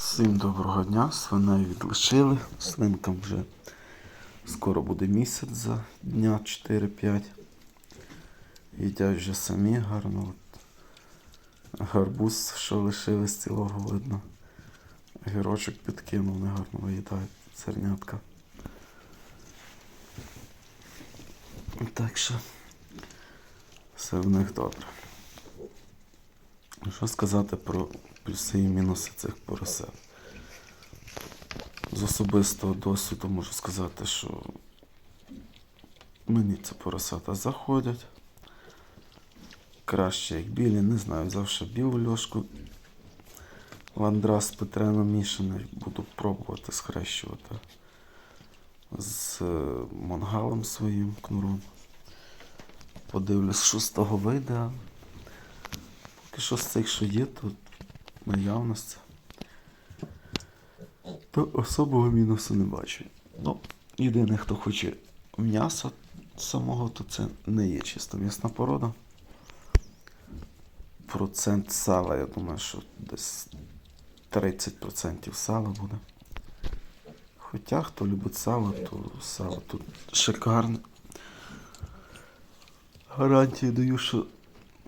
Всім доброго дня, свиней відлишили. Свинкам вже скоро буде місяць за дня 4-5. Їдять вже самі гарно. От. Гарбуз, що лишились цілого видно. Гірочок підкинув, вони гарно виїдають зернятка. Так що все в них добре. Що сказати про плюси і мінуси цих поросят? З особистого досвіду можу сказати, що мені ці поросята заходять. Краще як білі, не знаю, ще білу льошку. Ландрас Петрено мішаний, буду пробувати схрещувати з е, мангалом своїм кнуром. Подивлюсь, що з того вийде. Поки що з цих, що є, тут наявності. То особого мінусу не бачу. Ну, єдине, хто хоче м'яса самого, то це не є чисто м'ясна порода. Процент сала, я думаю, що десь 30% сала буде. Хоча хто любить сало, то сало тут шикарне. Гарантію даю, що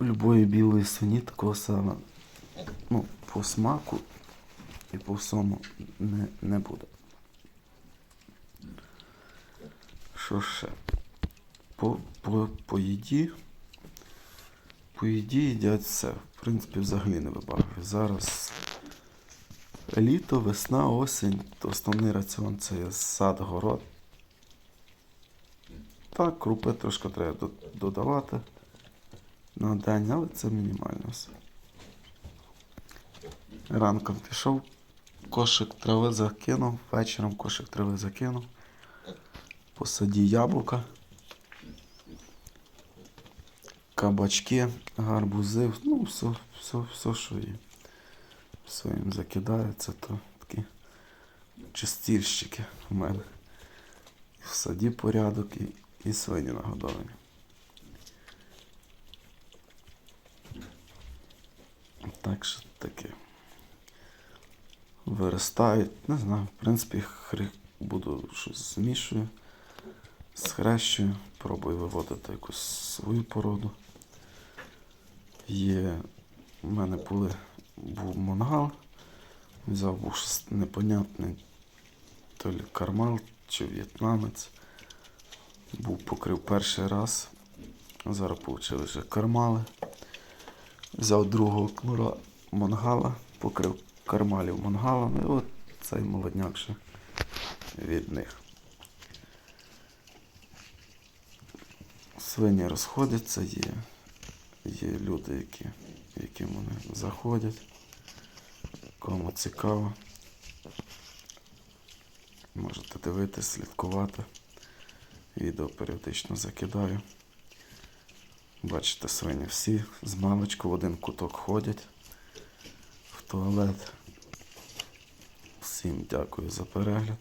любої білої свині такого сала ну, по смаку і по всьому не, не буде. Що ще? По, по, по їді. По їді їдять все. В принципі, взагалі не вибагаю. Зараз літо, весна, осінь, то основний раціон це є сад, город. Так, крупи трошки треба додавати на день, але це мінімально все. Ранком пішов, кошик трави закинув, вечором кошик трави закинув. Посаді яблука, кабачки, гарбузи, ну все, все, все, що є. Все їм закидається, то такі чистільщики у мене. І в саді порядок, і, і свині нагодовані. Так що таке. Виростають, не знаю, в принципі, хри... буду щось змішую, схрещую, пробую виводити якусь свою породу. Є, у мене були, був мангал, взяв був щось непонятний, то лі кармал чи в'єтнамець. Був покрив перший раз. Зараз отримали вже кармали. Взяв другого кнура мангала, покрив кармалів мангалом, і от цей молодняк від них. Свині розходяться, є, є люди, які, яким вони заходять. Кому цікаво. Можете дивитись, слідкувати. Відео періодично закидаю. Бачите, свині всі з маличку в один куток ходять туалет. Всім дякую за перегляд.